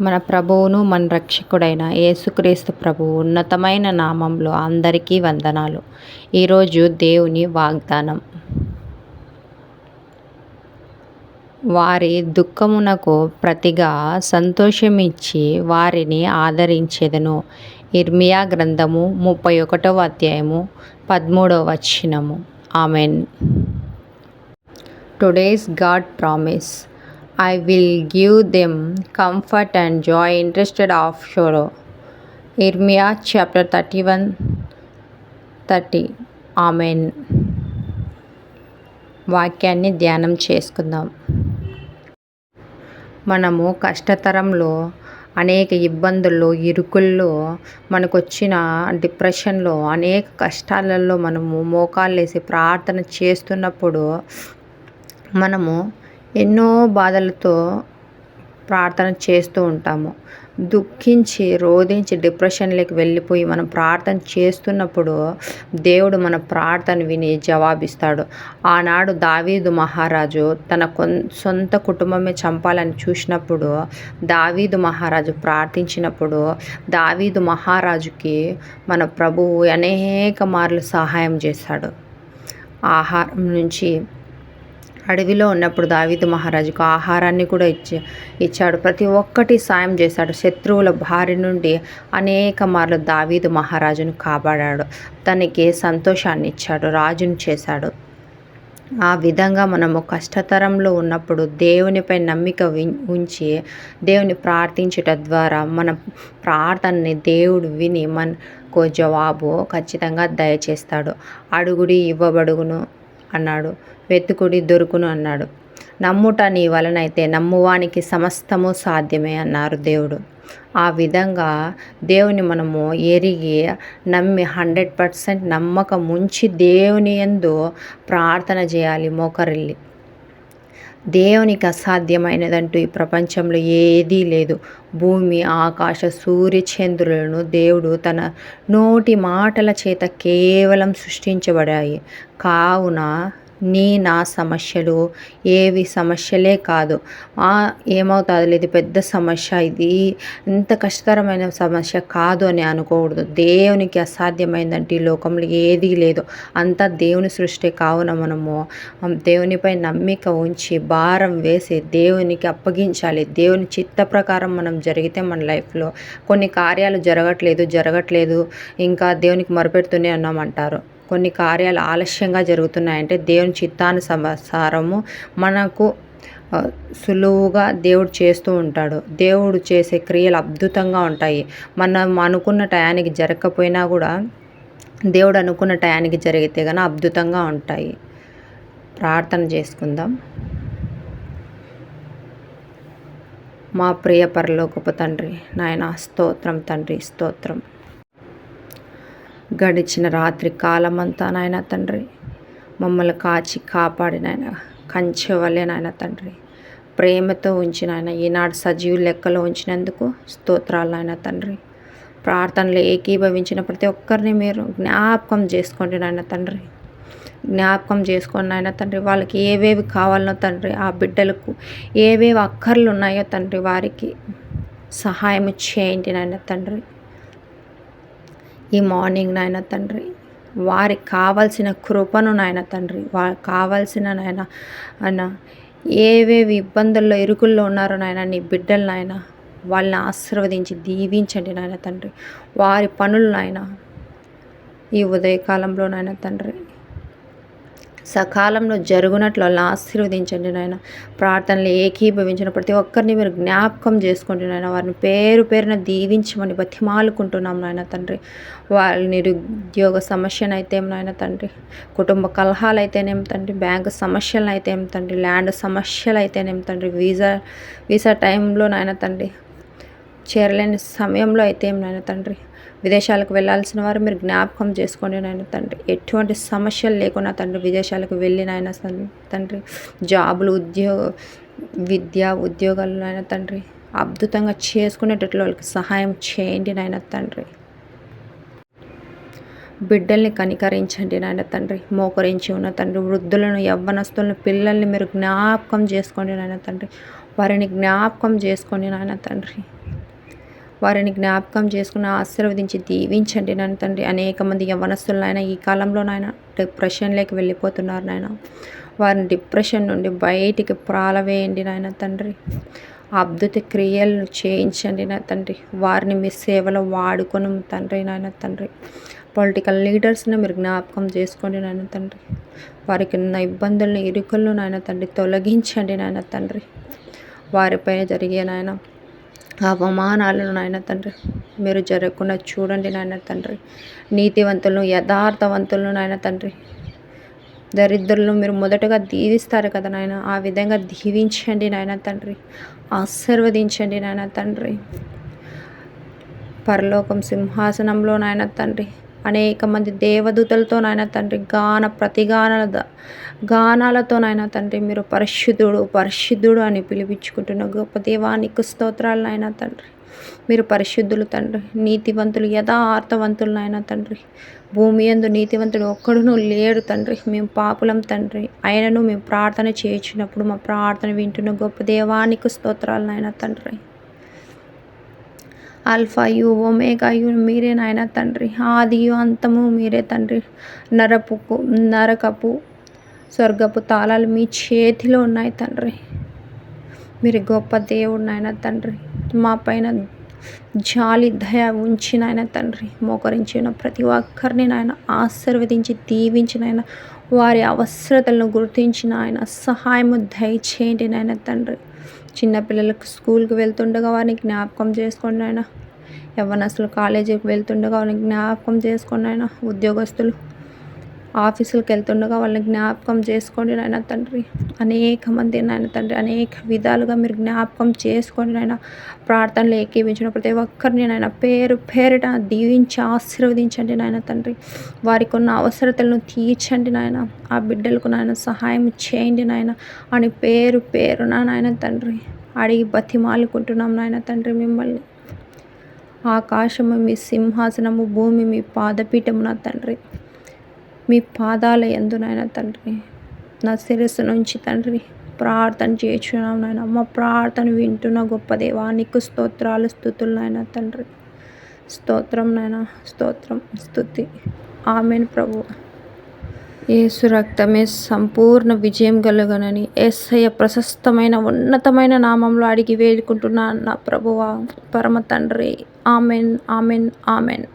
మన ప్రభువును మన రక్షకుడైన యేసుక్రీస్తు ప్రభువు ఉన్నతమైన నామంలో అందరికీ వందనాలు. ఈరోజు దేవుని వాగ్దానం. వారి దుఃఖమునకు ప్రతిగా సంతోషమిచ్చి వారిని ఆదరించేదను. ఇర్మియా గ్రంథము ముప్పై ఒకటవ అధ్యాయము పదమూడవ వచనము. Amen. Today's God promise I will give them comfort and joy interested of షోరో ఇర్మియా chapter thirty one thirty amen వాక్యాన్ని ధ్యానం చేసుకుందాం. మనము కష్టతరంలో అనేక ఇబ్బందుల్లో ఇరుకుల్లో మనకు వచ్చిన డిప్రెషన్లో అనేక కష్టాలలో మనము మోకాళ్ళేసి ప్రార్థన చేస్తున్నప్పుడు మనము ఎన్నో బాధలతో ప్రార్థన చేస్తూ ఉంటాము. దుఃఖించి రోధించి డిప్రెషన్లోకి వెళ్ళిపోయి మనం ప్రార్థన చేస్తున్నప్పుడు దేవుడు మన ప్రార్థన విని జవాబిస్తాడు. ఆనాడు దావీదు మహారాజు తన కొన్ సొంత కుటుంబమే చంపాలని చూసినప్పుడు దావీదు మహారాజు ప్రార్థించినప్పుడు దావీదు మహారాజుకి మన ప్రభువు అనేక మార్లు సహాయం చేశాడు. ఆహారం నుంచి అడవిలో ఉన్నప్పుడు దావీదు మహారాజుకు ఆహారాన్ని కూడా ఇచ్చి ఇచ్చాడు. ప్రతి ఒక్కటి సాయం చేశాడు. శత్రువుల భారి నుండి అనేక మార్లు దావీదు మహారాజును కాపాడాడు. తనకి సంతోషాన్ని ఇచ్చాడు. రాజును చేశాడు. ఆ విధంగా మనము కష్టతరంలో ఉన్నప్పుడు దేవునిపై నమ్మిక ఉంచి దేవుని ప్రార్థించుట ద్వారా మన ప్రార్థనని దేవుడు విని మనకు జవాబు ఖచ్చితంగా దయచేస్తాడు. అడుగుడి ఇవ్వబడుగును అన్నాడు. వెతుకుడి దొరుకును అన్నాడు. నమ్ముట నీ వలనైతే నమ్మువానికి సమస్తము సాధ్యమే అన్నారు దేవుడు. ఆ విధంగా దేవుని మనము ఎరిగి నమ్మి హండ్రెడ్ పర్సెంట్ నమ్మకం ఉంచి దేవుని ఎందు ప్రార్థన చేయాలి మోకరిల్లి. దేవునికి అసాధ్యమైనదంటూ ఈ ప్రపంచంలో ఏదీ లేదు. భూమి ఆకాశ సూర్య చంద్రులను దేవుడు తన నోటి మాటల చేత కేవలం సృష్టించబడాయి. కావున నీ నా సమస్యలు ఏవి సమస్యలే కాదు. ఏమవుతుంది? ఇది పెద్ద సమస్య ఇది. ఇంత కష్టతరమైన సమస్య కాదు అని అనుకోకూడదు. దేవునికి అసాధ్యమైందంటే ఈ లోకంలో ఏదీ లేదు. అంతా దేవుని సృష్టి కావున మనము దేవునిపై నమ్మిక ఉంచి భారం వేసి దేవునికి అప్పగించాలి. దేవుని చిత్త ప్రకారం మనం జరిగితే మన లైఫ్లో కొన్ని కార్యాలు జరగట్లేదు జరగట్లేదు. ఇంకా దేవునికి మొరపెడుతూనే ఉన్నామంటారు కొన్ని కార్యాలు ఆలస్యంగా జరుగుతున్నాయంటే దేవుని చిత్తానుసారము మనకు సులువుగా దేవుడు చేస్తూ ఉంటాడు. దేవుడు చేసే క్రియలు అద్భుతంగా ఉంటాయి. మనం అనుకున్న టయానికి జరగకపోయినా కూడా దేవుడు అనుకున్న టయానికి జరిగితే కానీ అద్భుతంగా ఉంటాయి. ప్రార్థన చేసుకుందాం. మా ప్రియ పరలోకపు తండ్రి నాయన స్తోత్రం తండ్రి స్తోత్రం. గడిచిన రాత్రి కాలమంతా నాయన తండ్రి. మమ్మల్ని కాచి కాపాడినాయన కంచెవలే కంచె నాయన తండ్రి. ప్రేమతో ఉంచిన ఆయన ఈనాడు సజీవు లెక్కలో ఉంచినందుకు స్తోత్రాలు నాయన తండ్రి. ప్రార్థనలు ఏకీభవించిన ప్రతి ఒక్కరిని మీరు జ్ఞాపకం చేసుకోండి నాయన తండ్రి. జ్ఞాపకం చేసుకోండి నాయన తండ్రి. వాళ్ళకి ఏవేవి కావాలనో తండ్రి ఆ బిడ్డలకు ఏవేవి అక్కర్లు ఉన్నాయో తండ్రి వారికి సహాయం చేయండి నాయన తండ్రి. ఈ మార్నింగ్ నాయన తండ్రి వారికి కావలసిన కృపను నాయన తండ్రి వారికి కావాల్సిన నాయన అన్న ఏవేవి ఇబ్బందుల్లో ఇరుకుల్లో ఉన్నారో నాయన నీ బిడ్డలు నాయన వాళ్ళని ఆశీర్వదించి దీవించండి నాయన తండ్రి. వారి పనులు నాయన ఈ ఉదయకాలంలో నాయన తండ్రి. సకాలంలో జరుగునట్లు అలా ఆశీర్వదించండి నాయన. ప్రార్థనలు ఏకీభవించిన ప్రతి ఒక్కరిని మీరు జ్ఞాపకం చేసుకోండి నాయన. వారిని పేరు పేరున దీవించమని బతిమాలుకుంటున్నాం నాయన తండ్రి. వాళ్ళ నిరుద్యోగ సమస్యనైతే నాయన తండ్రి. కుటుంబ కలహాలు అయితేనేం తండ్రి. బ్యాంకు సమస్యలు అయితే తండ్రి. ల్యాండ్ సమస్యలు అయితేనేం తండ్రి. వీసా వీసా టైంలో నాయన తండ్రి. చేరలేని సమయంలో అయితే ఏం నాయన తండ్రి. విదేశాలకు వెళ్ళాల్సిన వారు మీరు జ్ఞాపకం చేసుకోండి నాయన తండ్రి. ఎటువంటి సమస్యలు లేకుండా తండ్రి విదేశాలకు వెళ్ళి నాయన తండ్రి జాబులు ఉద్యోగ విద్య ఉద్యోగాలు నాయన తండ్రి అద్భుతంగా చేసుకునేటట్లు వాళ్ళకి సహాయం చేయండి నాయన తండ్రి. బిడ్డల్ని కనికరించండి నాయన తండ్రి. మోకరించి ఉన్న తండ్రి వృద్ధులను యవ్వనస్తులను పిల్లల్ని మీరు జ్ఞాపకం చేసుకోండి నాయన తండ్రి. వారిని జ్ఞాపకం చేసుకోండి నాయన తండ్రి. వారిని జ్ఞాపకం చేసుకుని ఆశీర్వదించి దీవించండి నన్ను తండ్రి. అనేక మంది యవనస్తులైనా ఈ కాలంలో నాయన డిప్రెషన్లోకి వెళ్ళిపోతున్నారు నాయన. వారిని డిప్రెషన్ నుండి బయటికి ప్రాలవేయండి నాయన తండ్రి. అద్భుత క్రియలను చేయించండి నా తండ్రి. వారిని మీ సేవలో వాడుకొని తండ్రి నాయన తండ్రి. పొలిటికల్ లీడర్స్ని మీరు జ్ఞాపకం చేసుకోండి నాయన తండ్రి. వారికి ఉన్న ఇబ్బందులను ఇరుకులను నాయన తండ్రి తొలగించండి నాయన తండ్రి. వారిపైన జరిగే నాయన అవమానాలను నాయన తండ్రి మీరు జరగకుండా చూడండి నాయన తండ్రి. నీతివంతులను యథార్థవంతులను నాయన తండ్రి. దరిద్రులను మీరు మొదటగా దీవిస్తారు కదా నాయన. ఆ విధంగా దీవించండి నాయన తండ్రి. ఆశీర్వదించండి నాయన తండ్రి. పరలోకం సింహాసనంలో నాయన తండ్రి. అనేక మంది దేవదూతలతోనైనా తండ్రి గాన ప్రతిగానాల గానాలతో తండ్రి మీరు పరిశుద్ధుడు పరిశుద్ధుడు అని పిలిపించుకుంటున్న గొప్ప దేవానికి స్తోత్రాలనైనా తండ్రి. మీరు పరిశుద్ధులు తండ్రి నీతివంతులు యథార్థవంతులనైనా తండ్రి. భూమి ఎందు నీతివంతుడు ఒక్కడును లేడు తండ్రి. మేము పాపులం తండ్రి. ఆయనను మేము ప్రార్థన చేయించినప్పుడు మా ప్రార్థన వింటున్న గొప్ప దేవానికి స్తోత్రాలనైనా తండ్రి. ఆల్ఫాయు ఒమేగాయు మీరే నాయన తండ్రి. ఆదియు అంతము మీరే తండ్రి. నరపుకు నరకపు స్వర్గపు తాళాలు మీ చేతిలో ఉన్నాయి తండ్రి. మీరు గొప్ప దేవుడు నాయన తండ్రి. మా పైన జాలి దయ ఉంచిన ఆయన తండ్రి. మోకరించిన ప్రతి ఒక్కరిని నాయన ఆశీర్వదించి దీవించిన ఆయన వారి అవసరతలను గుర్తించిన ఆయన సహాయము దయచేయండి నాయన తండ్రి. చిన్నపిల్లలకు స్కూల్కి వెళ్తుండగా వారిని జ్ఞాపకం చేసుకోండి ఆయన యవ్వనస్తులు కాలేజీకి వెళ్తుండగా వారిని జ్ఞాపకం చేసుకోండి ఆయన ఉద్యోగస్తులు ఆఫీసులకు వెళ్తుండగా వాళ్ళని జ్ఞాపకం చేసుకోండి నాయన తండ్రి. అనేక మంది నాయన తండ్రి అనేక విధాలుగా మీరు జ్ఞాపకం చేసుకోండి నాయన. ప్రార్థనలు ఏకీవించిన ప్రతి ఒక్కరిని నాయన పేరు పేరిట దీవించి ఆశీర్వదించండి నాయన తండ్రి. వారికి ఉన్న అవసరతలను తీర్చండి నాయన. ఆ బిడ్డలకు నాయన సహాయం చేయండి నాయన. అని పేరు పేరున నాయన తండ్రి అడిగి బతిమాలుకుంటున్నాం నాయన తండ్రి మిమ్మల్ని. ఆకాశము మీ సింహాసనము భూమి మీ పాదపీఠము నా తండ్రి. మీ పాదాల ఎందునైనా తండ్రి నా శిరస్సు నుంచి తండ్రి ప్రార్థన చేయించున్నాం నాయన. మా ప్రార్థన వింటున్న గొప్ప దేవా నీకు స్తోత్రాలు స్థుతులు నాయన తండ్రి. స్తోత్రం నాయన స్తోత్రం స్థుతి. ఆమెన్ ప్రభు. యేసు రక్తమే సంపూర్ణ విజయం కలగనని ఏసయ్య ప్రశస్తమైన ఉన్నతమైన నామంలో అడిగి వేడుకుంటున్నా నా ప్రభువా పరమ తండ్రి. Amen amen amen.